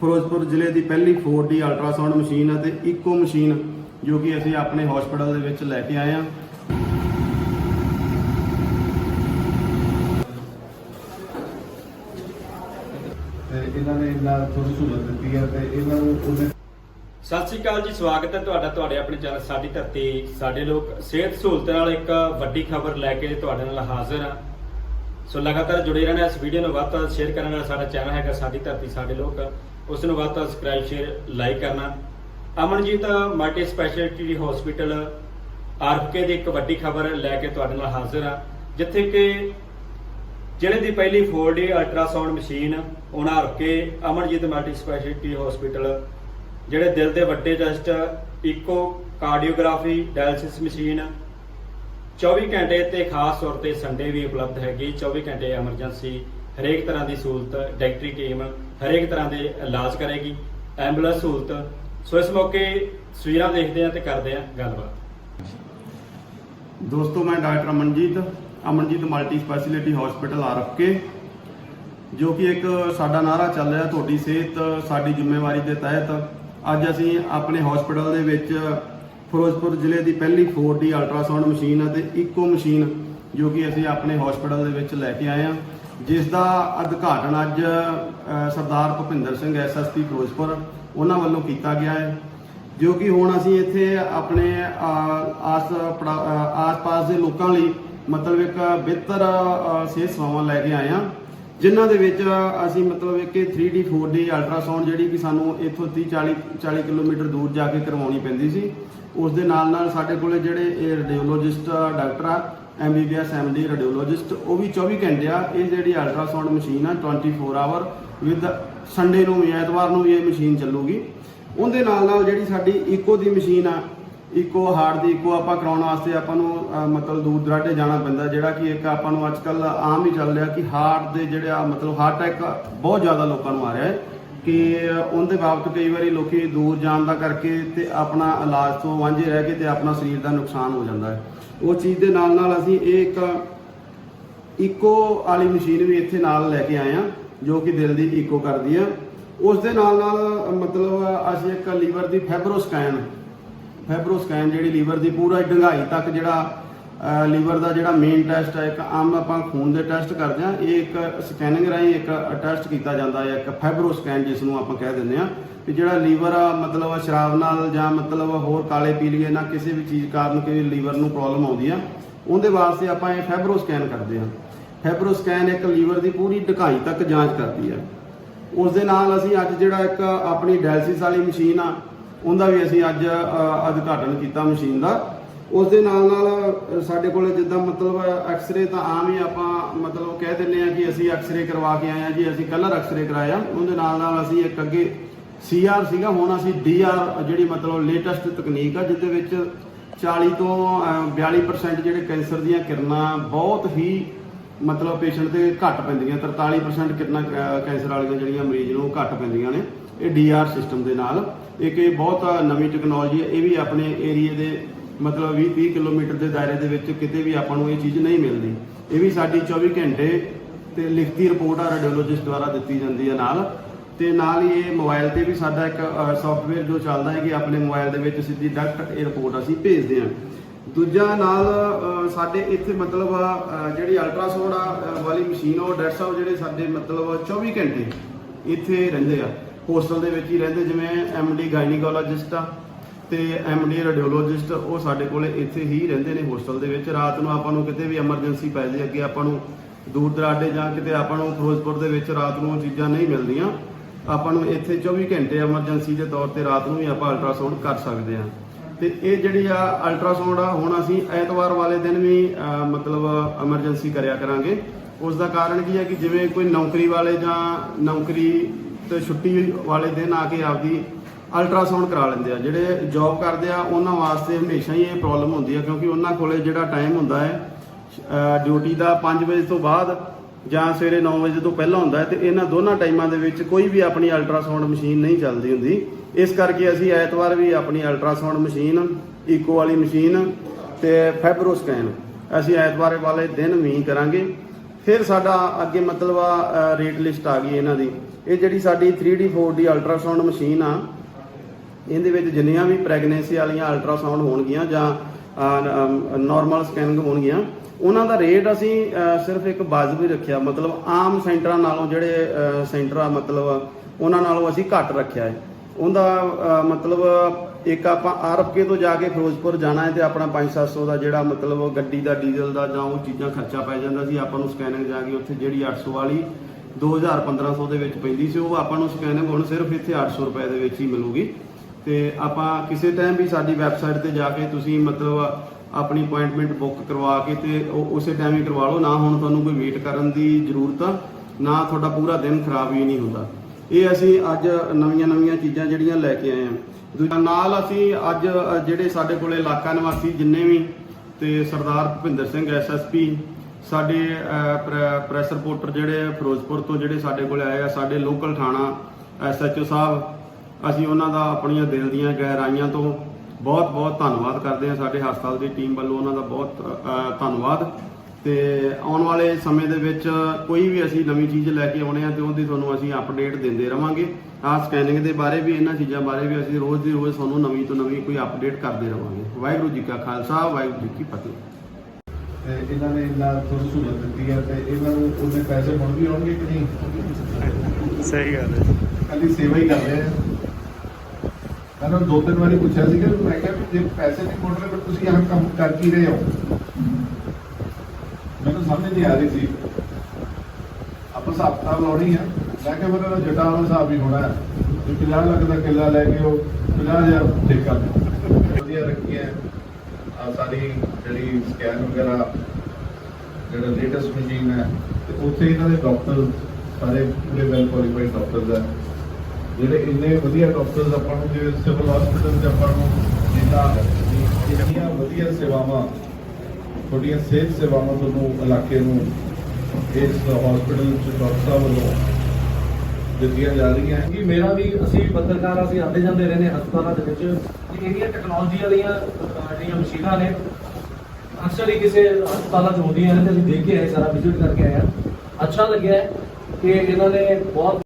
ਫਿਰੋਜ਼ਪੁਰ ਜ਼ਿਲ੍ਹੇ ਦੀ ਪਹਿਲੀ 4D ਅਲਟਰਾਸਾਊਂਡ ਮਸ਼ੀਨ ਅਤੇ ਇਕੋ ਮਸ਼ੀਨ ਜੋ ਕਿ ਅਸੀਂ ਆਪਣੇ ਹਸਪੀਟਲ ਦੇ ਵਿੱਚ ਲੈ ਕੇ ਆਏ ਹਾਂ। ਤੇ ਇਹਨਾਂ ਨੇ ਨਾਲ ਥੋੜੀ ਸਹੂਲਤ ਦਿੱਤੀ ਹੈ ਤੇ ਇਹਨਾਂ ਨੂੰ ਉਹਨੇ ਸਤਿ ਸ਼੍ਰੀ ਅਕਾਲ ਜੀ ਸਵਾਗਤ ਹੈ ਤੁਹਾਡਾ ਤੁਹਾਡੇ ਆਪਣੇ ਚੈਨਲ ਸਾਡੀ ਧਰਤੀ ਸਾਡੇ ਲੋਕ ਸਿਹਤ ਸਹੂਲਤ ਨਾਲ ਇੱਕ ਵੱਡੀ ਖਬਰ ਲੈ ਕੇ ਤੁਹਾਡੇ ਨਾਲ ਹਾਜ਼ਰ ਹਾਂ ਸੋ ਲਗਾਤਾਰ ਜੁੜੇ ਰਹਿਣਾ ਇਸ ਵੀਡੀਓ ਨੂੰ ਵੱਧ ਤੋਂ ਵੱਧ ਸ਼ੇਅਰ ਕਰਨ ਨਾਲ ਸਾਡਾ ਚੈਨਲ ਹੈਗਾ ਸਾਡੀ ਧਰਤੀ ਸਾਡੇ ਲੋਕ। ਉਸ ਨੂੰ ਵੱਧ ਤੋਂ ਵੱਧ ਸਬਸਕ੍ਰਾਈਬ ਸ਼ੇਅਰ ਲਾਈਕ ਕਰਨਾ। Amanjit multi speciality hospital RK ਦੀ ਇੱਕ ਵੱਡੀ ਖਬਰ ਲੈ ਕੇ ਤੁਹਾਡੇ ਨਾਲ ਹਾਜ਼ਰ ਹਾਂ, ਜਿੱਥੇ ਕਿ ਜ਼ਿਲ੍ਹੇ ਦੀ ਪਹਿਲੀ 4D ਅਲਟਰਾਸਾਊਂਡ ਮਸ਼ੀਨ ਉਹਨਾਂ ਕੇ ਅਮਨਜੀਤ ਮਲਟੀ ਸਪੈਸ਼ਲਿਟੀ ਹਸਪੀਟਲ ਜਿਹੜੇ ਦਿਲ ਦੇ ਵੱਡੇ ਟੈਸਟ ਇਕੋ ਕਾਰਡੀਓਗ੍ਰਾਫੀ ਡਾਇਲਿਸਿਸ ਮਸ਼ੀਨ 24 ਘੰਟੇ ਤੇ ਖਾਸ ਤੌਰ ਤੇ ਸੰਡੇ ਵੀ ਉਪਲਬਧ ਹੈਗੀ 24 ਘੰਟੇ ਐਮਰਜੈਂਸੀ ਹਰੇਕ ਤਰ੍ਹਾਂ ਦੀ ਸਹੂਲਤ ਡਾਕਟਰੀ ਟੀਮ ਹਰੇਕ ਤਰ੍ਹਾਂ ਦੇ ਇਲਾਜ ਕਰੇਗੀ, ਐਂਬੂਲੈਂਸ ਸਹੂਲਤ। ਸੋ ਇਸ ਮੌਕੇ ਤਸਵੀਰਾਂ ਦੇਖਦੇ ਹਾਂ ਤੇ ਕਰਦੇ ਹਾਂ ਗੱਲਬਾਤ। ਦੋਸਤੋ, ਮੈਂ doctor Amanjit Amanjit multi specialty hospital Arifke, ਜੋ ਕਿ ਇੱਕ ਸਾਡਾ ਨਾਰਾ ਚੱਲ ਰਿਹਾ ਤੁਹਾਡੀ ਸਿਹਤ, ਸਾਡੀ ਜ਼ਿੰਮੇਵਾਰੀ ਦੇ ਤਹਿਤ। ਅੱਜ ਅਸੀਂ ਆਪਣੇ ਹਸਪੀਟਲ ਦੇ ਵਿੱਚ ਫਿਰੋਜ਼ਪੁਰ ਜ਼ਿਲ੍ਹੇ ਦੀ ਪਹਿਲੀ 4D ਅਲਟਰਾਸਾਊਂਡ ਮਸ਼ੀਨ ਅਤੇ ਇਕੋ ਮਸ਼ੀਨ ਜੋ ਕਿ ਅਸੀਂ ਆਪਣੇ ਹਸਪੀਟਲ ਦੇ ਵਿੱਚ ਲੈ ਕੇ ਆਏ ਹਾਂ। ਜਿਸ ਦਾ ਉਦਘਾਟਨ ਅੱਜ Sardar Bhupinder Singh S S P Ferozepur ਉਹਨਾਂ ਵੱਲੋਂ ਕੀਤਾ ਗਿਆ ਹੈ, ਜੋ ਕਿ ਹੁਣ ਅਸੀਂ ਇੱਥੇ ਆਪਣੇ ਆਸ ਪੜਾ- ਆਸ-ਪਾਸ ਦੇ ਲੋਕਾਂ ਲਈ ਮਤਲਬ ਇੱਕ ਬਿਹਤਰ ਸਿਹਤ ਸੇਵਾਵਾਂ ਲੈ ਕੇ ਆਏ ਹਾਂ, ਜਿਨ੍ਹਾਂ ਦੇ ਵਿੱਚ ਅਸੀਂ ਮਤਲਬ ਇੱਕ ਇਹ 3D 4D ਅਲਟਰਾਸਾਊਂਡ ਜਿਹੜੀ ਕਿ ਸਾਨੂੰ ਇੱਥੋਂ 30 40 40 ਕਿਲੋਮੀਟਰ ਦੂਰ ਜਾ ਕੇ ਕਰਵਾਉਣੀ ਪੈਂਦੀ ਸੀ ਉਸ ਦੇ ਨਾਲ ਨਾਲ ਸਾਡੇ ਕੋਲੇ ਜਿਹੜੇ ਇਹ ਰੇਡੀਓਲੋਜਿਸਟ ਡਾਕਟਰ ਆ M B B S M D radiologist ਉਹ ਵੀ 24 ਘੰਟੇ ਆ। ਇਹ ਜਿਹੜੀ ਅਲਟਰਾਸਾਊਂਡ ਮਸ਼ੀਨ ਆ 24 ਆਵਰ ਵਿਦ ਸੰਡੇ ਨੂੰ ਵੀ ਐਤਵਾਰ ਨੂੰ ਵੀ ਇਹ ਮਸ਼ੀਨ ਚੱਲੂਗੀ। ਉਹਦੇ ਨਾਲ ਨਾਲ ਜਿਹੜੀ ਸਾਡੀ ਇਕੋ ਦੀ ਮਸ਼ੀਨ ਆ ਇਕੋ ਹਾਰਟ ਦੀ ਇਕੋ ਆਪਾਂ ਕਰਾਉਣ ਵਾਸਤੇ ਆਪਾਂ ਨੂੰ ਮਤਲਬ ਦੂਰ ਦਰਾਡੇ ਜਾਣਾ ਪੈਂਦਾ, ਜਿਹੜਾ ਕਿ ਇੱਕ ਆਪਾਂ ਨੂੰ ਅੱਜਕੱਲ ਆਮ ਹੀ ਚੱਲ ਰਿਹਾ ਕਿ ਹਾਰਟ ਦੇ ਜਿਹੜੇ ਆ, ਮਤਲਬ ਹਾਰਟ ਅਟੈਕ ਬਹੁਤ ਜ਼ਿਆਦਾ ਲੋਕਾਂ ਨੂੰ ਆ ਰਿਹਾ ਹੈ। ਕਿ ਉਹਦੇ ਬਾਬਤ ਕਈ ਵਾਰੀ ਲੋਕੀ ਦੂਰ ਜਾਣ ਦਾ ਕਰਕੇ ਤੇ ਆਪਣਾ ਇਲਾਜ ਤੋਂ ਵਾਂਝੇ ਰਹਿ ਕੇ ਤੇ ਆਪਣਾ ਸਰੀਰ ਦਾ ਨੁਕਸਾਨ ਹੋ ਜਾਂਦਾ ਹੈ। ਉਹ ਚੀਜ਼ ਦੇ ਨਾਲ ਨਾਲ ਅਸੀਂ ਇਹ ਇੱਕ ਇਕੋ ਵਾਲੀ ਮਸ਼ੀਨ ਵੀ ਇੱਥੇ ਨਾਲ ਲੈ ਕੇ ਆਏ ਆ ਜੋ ਕਿ ਦਿਲ ਦੀ ਇਕੋ ਕਰਦੀ ਆ ਉਸ ਦੇ ਨਾਲ ਨਾਲ ਮਤਲਬ ਅਸੀਂ ਇੱਕ ਲੀਵਰ ਦੀ ਫੈਬਰੋਸਕੈਨ ਫੈਬਰੋਸਕੈਨ ਜਿਹੜੀ ਲੀਵਰ ਦੀ ਪੂਰਾ ਡੰਗਾਈ ਤੱਕ ਜਿਹੜਾ ਲੀਵਰ ਦਾ ਜਿਹੜਾ ਮੇਨ ਟੈਸਟ ਹੈ, ਇੱਕ ਆਮ ਆਪਾਂ ਖੂਨ ਦੇ ਟੈਸਟ ਕਰਦੇ ਆ ਇਹ ਇੱਕ ਸਕੈਨਿੰਗ ਰਾਹੀਂ ਇੱਕ ਟੈਸਟ ਕੀਤਾ ਜਾਂਦਾ ਹੈ, ਇੱਕ ਫੈਬਰੋਸਕੈਨ ਜਿਸ ਨੂੰ ਆਪਾਂ ਕਹਿ ਦਿੰਦੇ ਆ ਕਿ ਜਿਹੜਾ ਲੀਵਰ ਆ, ਮਤਲਬ ਸ਼ਰਾਬ ਨਾਲ ਜਾਂ ਮਤਲਬ ਹੋਰ ਕਾਲੇ ਪੀਲੀਏ ਨਾਲ ਕਿਸੇ ਵੀ ਚੀਜ਼ ਕਾਰਨ ਕਿ ਲੀਵਰ ਨੂੰ ਪ੍ਰੋਬਲਮ ਆਉਂਦੀ ਆ, ਉਹਦੇ ਵਾਸਤੇ ਆਪਾਂ ਇਹ ਫੈਬਰੋਸਕੈਨ ਕਰਦੇ ਆ ਫੈਬਰੋਸਕੈਨ ਇੱਕ ਲੀਵਰ ਦੀ ਪੂਰੀ ਢਕਾਈ ਤੱਕ ਜਾਂਚ ਕਰਦੀ ਆ ਉਸ ਦੇ ਨਾਲ ਅਸੀਂ ਅੱਜ ਜਿਹੜਾ ਇੱਕ ਆਪਣੀ ਡਾਇਲਿਸਿਸ ਵਾਲੀ ਮਸ਼ੀਨ ਆ, ਉਹਦਾ ਵੀ ਅਸੀਂ ਅੱਜ ਉਦਘਾਟਨ ਕੀਤਾ ਮਸ਼ੀਨ ਦਾ। ਉਸ ਦੇ ਨਾਲ ਨਾਲ ਸਾਡੇ ਕੋਲ ਜਿੱਦਾਂ ਮਤਲਬ ਐਕਸ-ਰੇ ਤਾਂ ਆਮ ਹੀ ਆਪਾਂ ਮਤਲਬ ਕਹਿ ਦਿੰਦੇ ਆ ਕਿ ਅਸੀਂ ਐਕਸ-ਰੇ ਕਰਵਾ ਕੇ ਆਏ ਆ ਜੀ ਅਸੀਂ ਕਲਰ ਐਕਸ-ਰੇ ਕਰਾਇਆ। ਉਹਦੇ ਨਾਲ ਨਾਲ ਅਸੀਂ ਇੱਕ ਅੱਗੇ ਸੀਆਰ ਸੀਗਾ ਹੁਣ ਅਸੀਂ ਡੀਆਰ ਜਿਹੜੀ ਮਤਲਬ ਲੇਟੈਸਟ ਤਕਨੀਕ ਆ ਜਿਹਦੇ ਵਿੱਚ 40 ਤੋਂ ਅ, 42% ਜਿਹੜੇ ਕੈਂਸਰ ਦੀਆਂ ਕਿਰਨਾਂ ਬਹੁਤ ਹੀ ਮਤਲਬ ਪੇਸ਼ੈਂਟ ਤੇ ਘੱਟ ਪੈਂਦੀਆਂ। 43% ਕਿਰਨਾਂ ਕੈ- ਕੈਂਸਰ ਵਾਲੀਆਂ ਜਿਹੜੀਆਂ ਮਰੀਜ਼ ਨੂੰ ਘੱਟ ਪੈਂਦੀਆਂ ਨੇ। ਇਹ ਡੀਆਰ ਸਿਸਟਮ ਦੇ ਨਾਲ। ਇੱਕ ਇਹ ਬਹੁਤ ਨਵੀਂ ਟੈਕਨੋਲੋਜੀ ਹੈ ਇਹ ਵੀ ਆਪਣੇ ਏਰੀਏ ਦੇ ਮਤਲਬ 20 30 ਕਿਲੋਮੀਟਰ ਦੇ ਦਾਇਰੇ ਦੇ ਵਿੱਚ ਕਿਤੇ ਵੀ ਆਪਾਂ ਨੂੰ ਇਹ ਚੀਜ਼ ਨਹੀਂ ਮਿਲਦੀ। ਇਹ ਵੀ ਸਾਡੀ 24 ਘੰਟੇ ਤੇ ਲਿਖਤੀ ਰਿਪੋਰਟ ਆ, ਰੇਡੀਓਲੋਜਿਸਟ ਦੁਆਰਾ ਦਿੱਤੀ ਜਾਂਦੀ ਹੈ ਨਾਲ। ਤੇ ਨਾਲ ਹੀ ਇਹ ਮੋਬਾਈਲ ਤੇ ਵੀ ਸਾਡਾ ਇੱਕ ਸੌਫਟਵੇਅਰ ਜੋ ਚੱਲਦਾ ਹੈ ਕਿ ਆਪਣੇ ਮੋਬਾਈਲ ਦੇ ਵਿੱਚ ਸਿੱਧੀ ਡਾਇਰੈਕਟ ਇਹ ਰਿਪੋਰਟ ਅਸੀਂ ਭੇਜਦੇ ਹਾਂ। ਦੂਜਾ ਨਾਲ ਸਾਡੇ ਇੱਥੇ ਮਤਲਬ ਜਿਹੜੀ ਅਲਟਰਾਸਾਊਂਡ ਆ ਵਾਲੀ ਮਸ਼ੀਨ ਉਹ ਡਾਕਟਰ ਸਾਹਿਬ ਜਿਹੜੇ ਸਾਡੇ ਮਤਲਬ 24 ਘੰਟੇ ਇੱਥੇ ਰਹਿੰਦੇ ਆ। ਹੋਸਟਲ ਦੇ ਵਿੱਚ ਹੀ ਰਹਿੰਦੇ, ਜਿਵੇਂ ਐਮਡੀ ਗਾਇਨੀਕੋਲੋਜਿਸਟ ਆ ਤੇ ਐਮਡੀ ਰੇਡੀਓਲੋਜਿਸਟ ਉਹ ਸਾਡੇ ਕੋਲੇ ਇੱਥੇ ਹੀ ਰਹਿੰਦੇ ਨੇ ਹੋਸਟਲ ਦੇ ਵਿੱਚ। ਰਾਤ ਨੂੰ ਆਪਾਂ ਨੂੰ ਕਿਤੇ ਵੀ ਐਮਰਜੈਂਸੀ ਪੈ ਜੇ ਅੱਗੇ ਆਪਾਂ ਨੂੰ ਦੂਰ ਦਰਾਡੇ ਜਾਂ ਕਿਤੇ ਆਪਾਂ ਨੂੰ ਫਿਰੋਜ਼ਪੁਰ ਦੇ ਵਿੱਚ ਰਾਤ ਨੂੰ ਉਹ ਚੀਜ਼ਾਂ ਨਹੀਂ ਮਿਲਦੀਆਂ, ਆਪਾਂ ਨੂੰ ਇੱਥੇ 24 ਘੰਟੇ ਐਮਰਜੈਂਸੀ ਦੇ ਤੌਰ ਤੇ ਰਾਤ ਨੂੰ ਵੀ ਆਪਾਂ ਅਲਟਰਾਸਾਊਂਡ ਕਰ ਸਕਦੇ ਹਾਂ। ਤੇ ਇਹ ਜਿਹੜੀ ਆ ਅਲਟਰਾਸਾਊਂਡ ਆ, ਹੁਣ ਅਸੀਂ ਐਤਵਾਰ ਵਾਲੇ ਦਿਨ ਵੀ ਮਤਲਬ ਐਮਰਜੈਂਸੀ ਕਰਿਆ ਕਰਾਂਗੇ। ਉਸ ਦਾ ਕਾਰਨ ਕੀ ਹੈ ਕਿ ਜਿਵੇਂ ਕੋਈ ਨੌਕਰੀ ਵਾਲੇ ਜਾਂ ਨੌਕਰੀ ਤੇ ਛੁੱਟੀ ਵਾਲੇ ਦਿਨ ਆ ਕੇ ਆਪਦੀ ਅਲਟਰਾਸਾਊਂਡ ਕਰਾ ਲੈਂਦੇ ਆ। ਜਿਹੜੇ ਜੌਬ ਕਰਦੇ ਆ, ਉਹਨਾਂ ਵਾਸਤੇ ਹਮੇਸ਼ਾ ਹੀ ਇਹ ਪ੍ਰੋਬਲਮ ਹੁੰਦੀ ਆ, ਕਿਉਂਕਿ ਉਹਨਾਂ ਕੋਲੇ ਜਿਹੜਾ ਟਾਈਮ ਹੁੰਦਾ ਹੈ ਡਿਊਟੀ ਦਾ 5 ਵਜੇ ਤੋਂ ਬਾਅਦ ਜਾਂ ਸਵੇਰੇ 9 ਵਜੇ ਤੋਂ ਪਹਿਲਾਂ ਹੁੰਦਾ ਹੈ, ਤੇ ਇਹਨਾਂ ਦੋਨਾਂ ਟਾਈਮਾਂ ਦੇ ਵਿੱਚ ਕੋਈ ਵੀ ਆਪਣੀ ਅਲਟਰਾਸਾਊਂਡ ਮਸ਼ੀਨ ਨਹੀਂ ਚੱਲਦੀ ਹੁੰਦੀ। ਇਸ ਕਰਕੇ ਅਸੀਂ ਐਤਵਾਰ ਵੀ ਆਪਣੀ ਅਲਟਰਾਸਾਊਂਡ ਮਸ਼ੀਨ ਇਕੋ ਵਾਲੀ ਮਸ਼ੀਨ ਤੇ ਫੈਬਰੋਸਕੈਨ ਅਸੀਂ ਐਤਵਾਰ ਵਾਲੇ ਦਿਨ ਵੀ ਕਰਾਂਗੇ। ਫਿਰ ਸਾਡਾ ਅੱਗੇ ਮਤਲਬ ਆ ਰੇਟ ਲਿਸਟ ਆ ਗਈ ਇਹਨਾਂ ਦੀ। ਇਹ ਜਿਹੜੀ ਸਾਡੀ 3D 4D ਅਲਟਰਾਸਾਊਂਡ ਮਸ਼ੀਨ ਆ ਇਹਦੇ ਵਿੱਚ ਜਿੰਨੀਆਂ ਵੀ ਪ੍ਰੈਗਨੈਂਸੀ ਵਾਲੀਆਂ ਅਲਟਰਾਸਾਊਂਡ ਹੋਣਗੀਆਂ ਜਾਂ ਨਾਰਮਲ ਸਕੈਨਿੰਗ ਹੋਣਗੀਆਂ ਉਹਨਾਂ ਦਾ ਰੇਟ ਅਸੀਂ ਸਿਰਫ ਇੱਕ ਵਾਜਬ ਰੱਖਿਆ। ਮਤਲਬ ਆਮ ਸੈਂਟਰਾਂ ਨਾਲੋਂ ਜਿਹੜੇ ਅ, ਸੈਂਟਰ ਆ ਮਤਲਬ ਉਹਨਾਂ ਨਾਲੋਂ ਅਸੀਂ ਘੱਟ ਰੱਖਿਆ ਹੈ। ਉਹਦਾ ਮਤਲਬ ਇੱਕ ਆਪਾਂ ਆਰਪਕੇ ਤੋਂ ਜਾ ਕੇ ਫਿਰੋਜ਼ਪੁਰ ਜਾਣਾ ਹੈ ਤੇ ਆਪਣਾ 5-700 ਦਾ ਜਿਹੜਾ ਮਤਲਬ ਗੱਡੀ ਦਾ ਡੀਜ਼ਲ ਦਾ ਜਾਂ ਉਹ ਚੀਜ਼ਾਂ ਖਰਚਾ ਪੈ ਜਾਂਦਾ ਸੀ ਆਪਾਂ ਨੂੰ ਸਕੈਨਿੰਗ ਜਾ ਕੇ ਉੱਥੇ ਜਿਹੜੀ 800 ਵਾਲੀ 2000-1500 ਦੇ ਵਿੱਚ ਪੈਂਦੀ ਸੀ ਉਹ ਆਪਾਂ ਨੂੰ ਸਕੈਨਿੰਗ ਹੁਣ ਸਿਰਫ ਇੱਥੇ 800 ਰੁਪਏ ਦੇ ਵਿੱਚ ਹੀ ਮਿਲੂਗੀ। ਤੇ ਆਪਾਂ ਕਿਸੇ ਟਾਈਮ ਵੀ ਸਾਡੀ ਵੈਬਸਾਈਟ ਤੇ ਜਾ ਕੇ ਤੁਸੀਂ ਮਤਲਬ ਆਪਣੀ ਅਪਾਇੰਟਮੈਂਟ ਬੁੱਕ ਕਰਵਾ ਕੇ ਤੇ ਉਹ ਉਸੇ ਟਾਈਮ ਹੀ ਕਰਵਾ ਲਓ। ਨਾ ਹੁਣ ਤੁਹਾਨੂੰ ਕੋਈ ਵੇਟ ਕਰਨ ਦੀ ਜ਼ਰੂਰਤ ਆ ਨਾ ਤੁਹਾਡਾ ਪੂਰਾ ਦਿਨ ਖਰਾਬ ਹੀ ਨਹੀਂ ਹੁੰਦਾ। ਇਹ ਅਸੀਂ ਅੱਜ ਨਵੀਆਂ ਨਵੀਆਂ ਚੀਜ਼ਾਂ ਜਿਹੜੀਆਂ ਲੈ ਕੇ ਆਏ ਹਾਂ। ਦੂਜਾ ਨਾਲ ਅਸੀਂ ਅੱਜ ਜਿਹੜੇ ਸਾਡੇ ਕੋਲੇ ਇਲਾਕਾ ਨਿਵਾਸੀ ਜਿੰਨੇ ਵੀ ਤੇ ਸਰਦਾਰ ਭੁਪਿੰਦਰ ਸਿੰਘ ਐਸਐਸਪੀ ਸਾਡੇ ਪ੍ਰੈ- ਪ੍ਰੈਸ ਰਿਪੋਰਟਰ ਜਿਹੜੇ ਫਿਰੋਜ਼ਪੁਰ ਤੋਂ ਜਿਹੜੇ ਸਾਡੇ ਕੋਲੇ ਆਏ ਆ, ਸਾਡੇ ਲੋਕਲ ਥਾਣਾ ਐਸਐਚਓ ਸਾਹਿਬ ਅਸੀਂ ਉਹਨਾਂ ਦਾ ਆਪਣੀਆਂ ਦਿਲ ਦੀਆਂ ਗਹਿਰਾਈਆਂ ਤੋਂ ਬਹੁਤ ਬਹੁਤ ਧੰਨਵਾਦ ਕਰਦੇ ਹਾਂ। ਸਾਡੇ ਹਸਪਤਾਲ ਦੀ ਟੀਮ ਵੱਲੋਂ ਉਹਨਾਂ ਦਾ ਬਹੁਤ ਧੰਨਵਾਦ। ਤੇ ਆਉਣ ਵਾਲੇ ਸਮੇਂ ਦੇ ਵਿੱਚ ਕੋਈ ਵੀ ਅਸੀਂ ਨਵੀਂ ਚੀਜ਼ ਲੈ ਕੇ ਆਉਣੇ ਆ ਤੇ ਉਹਦੀ ਤੁਹਾਨੂੰ ਅਸੀਂ ਅਪਡੇਟ ਦਿੰਦੇ ਰਵਾਂਗੇ। ਆਹ ਸਕੈਨਿੰਗ ਦੇ ਬਾਰੇ ਵੀ ਇਹਨਾਂ ਚੀਜ਼ਾਂ ਬਾਰੇ ਵੀ ਅਸੀਂ ਰੋਜ਼ ਦੀ ਰੋਜ਼ ਤੁਹਾਨੂੰ ਨਵੀਂ ਤੋਂ ਨਵੀਂ ਕੋਈ ਅਪਡੇਟ ਕਰਦੇ ਰਵਾਂਗੇ। ਵਾਹਿਗੁਰੂ ਜੀ ਕਾ ਖਾਲਸਾ ਵਾਹਿਗੁਰੂ ਜੀ ਕੀ ਫਤਿਹ। ਤੇ ਇਹਨਾਂ ਨੇ ਇੰਨਾ ਤੁਹਾਨੂੰ ਸਹੂਲਤ ਦਿੱਤੀ ਹੈ ਤੇ ਇਹਨਾਂ ਨੂੰ ਉਹਦੇ ਪੈਸੇ ਮੁੜ ਵੀ ਆਉਣਗੇ ਕਿ ਨਹੀਂ? ਸਹੀ ਗੱਲ ਹੈ ਖਾਲੀ ਸੇਵਾ ਹੀ ਕਰ ਰਹੇ ਆ। ਮੈਂ ਉਹਨਾਂ ਨੂੰ ਦੋ ਤਿੰਨ ਵਾਰੀ ਪੁੱਛਿਆ ਸੀ ਵੀ ਮੈਂ ਕਿਹਾ ਵੀ ਜੇ ਪੈਸੇ ਨਹੀਂ ਮੁੜ ਰਹੇ ਪਰ ਤੁਸੀਂ ਆਹ ਕੰਮ ਕਰ ਕੀ ਰਹੇ ਹੋ? ਮੈਨੂੰ ਸਮਝ ਨਹੀਂ ਆ ਰਹੀ ਸੀ। ਆਪਾਂ ਹਿਸਾਬ ਕਿਤਾਬ ਲਾਉਣੀ ਹੈ ਮੈਂ ਕਿਹਾ ਮੇਰਾ ਤਾਂ ਜਟਾ ਵਾਲਾ ਹਿਸਾਬ ਹੀ ਹੋਣਾ ਹੈ। ਵੀ 50 ਲੱਖ ਦਾ ਕਿੱਲਾ ਲੈ ਕੇ ਉਹ 50000 ਠੇਕਾ ਵਧੀਆ ਰੱਖੀ ਹੈ ਆ ਸਾਰੀ ਜਿਹੜੀ ਸਕੈਨ ਵਗੈਰਾ, ਜਿਹੜਾ ਲੇਟੈਸਟ ਮਸ਼ੀਨ ਹੈ, ਤੇ ਉੱਥੇ ਇਹਨਾਂ ਦੇ ਡਾਕਟਰ ਸਾਰੇ ਪੂਰੇ ਵੈਲ ਕੁਆਲੀਫਾਈਡ ਡਾਕਟਰਸ ਹੈ। ਜਿਹੜੇ ਇੰਨੇ ਵਧੀਆ ਡਾਕਟਰਸ ਆਪਾਂ ਨੂੰ, ਜਿਵੇਂ ਸਿਵਲ ਹਸਪੀਟਲ 'ਚ ਆਪਾਂ ਨੂੰ ਜਿੱਦਾਂ ਇੰਨੀਆਂ ਵਧੀਆ ਸੇਵਾਵਾਂ, ਤੁਹਾਡੀਆਂ ਸਿਹਤ ਸੇਵਾਵਾਂ ਤੁਹਾਨੂੰ ਇਲਾਕੇ ਨੂੰ ਇਸ ਹਸਪੀਟਲ 'ਚ ਡਾਕਟਰ ਵੱਲੋਂ ਦਿੱਤੀਆਂ ਜਾ ਰਹੀਆਂ। ਕਿ ਮੇਰਾ ਵੀ ਅਸੀਂ ਪੱਤਰਕਾਰ, ਅਸੀਂ ਆਉਂਦੇ ਜਾਂਦੇ ਰਹਿੰਦੇ ਹਸਪਤਾਲਾਂ ਦੇ ਵਿੱਚ। ਕਿ ਜਿਹੜੀਆਂ ਟੈਕਨੋਲੋਜੀ ਵਾਲੀਆਂ ਜਿਹੜੀਆਂ ਮਸ਼ੀਨਾਂ ਨੇ, ਅਕਸਰ ਹੀ ਕਿਸੇ ਹਸਪਤਾਲਾਂ 'ਚ ਹੁੰਦੀਆਂ ਨੇ ਤੇ ਅਸੀਂ ਦੇਖ ਕੇ ਆਏ, ਸਾਰਾ ਵਿਜ਼ਿਟ ਕਰਕੇ ਆਏ ਹਾਂ। ਅੱਛਾ ਲੱਗਿਆ ਕਿ ਇਹਨਾਂ ਨੇ ਬਹੁਤ